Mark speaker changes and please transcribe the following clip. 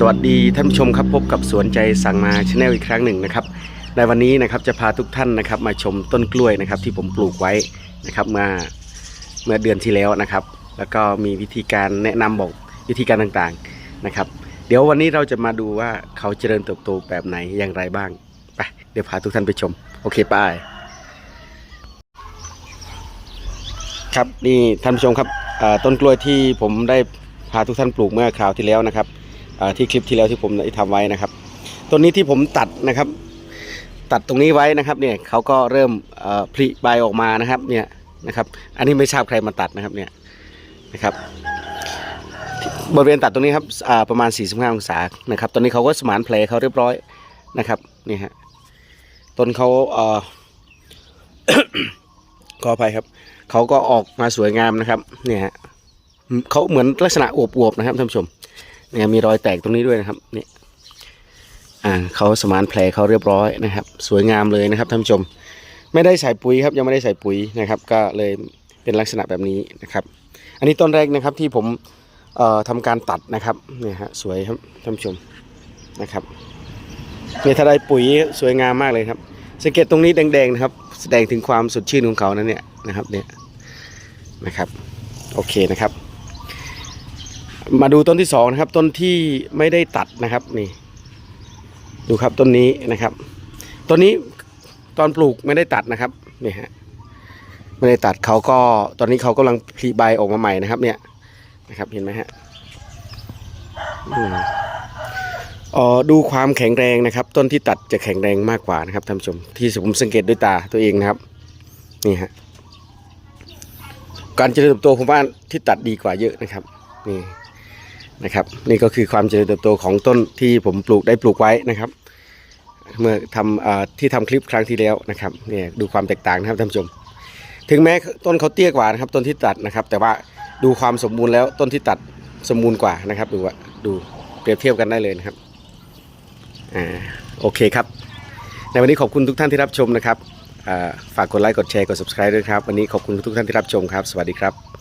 Speaker 1: สวัสดีท่านผู้ชมครับพบกับสวนใจสั่งมาชาแนลอีกครั้งหนึ่งนะครับในวันนี้นะครับจะพาทุกท่านนะครับมาชมต้นกล้วยนะครับที่ผมปลูกไว้นะครับเมื่อเมื่อเดือนที่แล้วนะครับ แล้วก็มีวิธีการแนะนำบอกวิธีการต่างๆนะครับ เดี๋ยววันนี้เราจะมาดูว่าเขาเจริญเติบโตแบบไหนอย่างไรบ้างไปเดี๋ยวพาทุกท่านไปชมโอเคไปครับนี่ท่านผู้ชมครับต้นกล้วยที่ผมได้พาทุกท่านปลูกเมื่อคราวที่แล้วนะครับ ที่คลิปที่แล้วที่ผมได้ทำไว้นะครับต้นนี้ที่ผมตัดนะครับ ตัดตรงนี้ไว้นะครับเนี่ยเขาก็เริ่มผลิใบออกมานะครับเนี่ยนะครับ อันนี้ไม่ทราบใครมาตัดนะครับเนี่ยนะครับบริเวณตัดตรงนี้ครับประมาณ 45 องศานะครับ ตอนนี้เขาก็สมานแผลเขาเรียบร้อยนะครับนี่ฮะต้นเขาเอ่อขออภัยครับ เขาก็ออกมาสวยงามนะครับเนี่ยฮะเขาเหมือนลักษณะอวบๆนะครับท่านผู้ชม เนี่ยมีรอยแตกตรงนี้ด้วยนะครับเนี่ยอ่าเขาสมานแผลเขาเรียบร้อยนะครับ สวยงามเลยนะครับท่านผู้ชม ไม่ได้ใส่ปุ๋ยครับยังไม่ได้ใส่ปุ๋ยนะครับ ก็เลยเป็นลักษณะแบบนี้นะครับ อันนี้ต้นแรกนะครับที่ผมเอ่อทำการตัดนะครับเนี่ยฮะสวยครับท่านผู้ชมนะครับเนี่ยถ้าได้ปุ๋ยสวยงามมากเลยครับสังเกตตรงนี้แดงๆนะครับ แสดงถึงความสดชื่นของเขานะเนี่ยนะครับเนี่ยนะครับ โอเคนะครับ มาดูต้นที่สองนะครับ ต้นที่ไม่ได้ตัดนะครับนี่ดูครับต้นนี้นะครับต้นนี้ตอนปลูกไม่ได้ตัดนะครับนี่ฮะไม่ได้ตัดเขาก็ตอนนี้เขากำลังผลิใบออกมาใหม่นะครับ เนี่ยนะครับเห็นไหมฮะอ๋อดูความแข็งแรงนะครับ ต้นที่ตัดจะแข็งแรงมากกว่านะครับท่านผู้ชมที่ผมสังเกตด้วยตาตัวเองนะครับนี่ฮะการเจริญเติบโตผมว่าที่ตัดดีกว่าเยอะนะครับนี่ นะครับ นี่ก็คือความเจริญเติบโตของต้นที่ผมปลูกได้ปลูกไว้นะครับ เมื่อทำอที่ทำคลิปครั้งที่แล้วนะครับเนี่ยดูความแตกต่างนะครับท่านผู้ชม ถึงแม้ต้นเขาเตี้ยกว่านะครับ ต้นที่ตัดนะครับ แต่ว่าดูความสมบูรณ์แล้วต้นที่ตัดสมบูรณ์กว่านะครับ ดูว่าดูเปรียบเทียบกันได้เลยนะครับอ่าโอเคครับ ในวันนี้ขอบคุณทุกท่านที่รับชมนะครับฝากกดไลค์กดแชร์กด subscribe ด้วยครับ วันนี้ขอบคุณทุกท่านที่รับชมครับ สวัสดีครับ